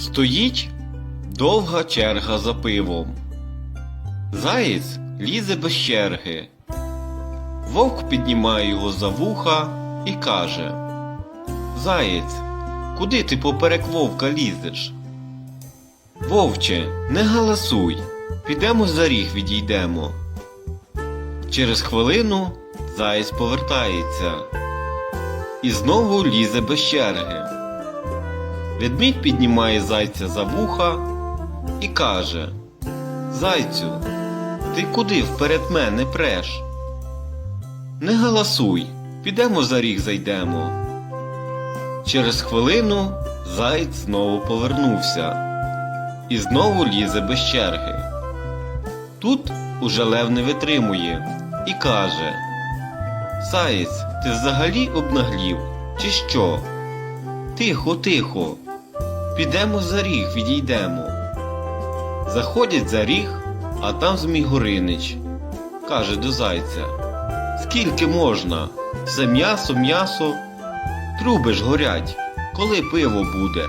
Стоїть довга черга за пивом. Заєць лізе без черги. Вовк піднімає його за вуха і каже Заєць, куди ти поперек вовка лізеш? Вовче, не галасуй, підемо за ріг відійдемо. Через хвилину заєць повертається і знову лізе без черги. Ведмідь піднімає зайця за вуха і каже Зайцю, ти куди вперед мене преш? Не галасуй, підемо за ріг зайдемо. Через хвилину заєць знову повернувся і знову лізе без черги. Тут уже лев не витримує і каже Заєць, ти взагалі обнаглів, чи що? Тихо, тихо. Підемо за ріг, відійдемо. Заходять за ріг, а там Змій Горинич. Каже до зайця Скільки можна? Все м'ясо, м'ясо. Труби ж горять, коли пиво буде.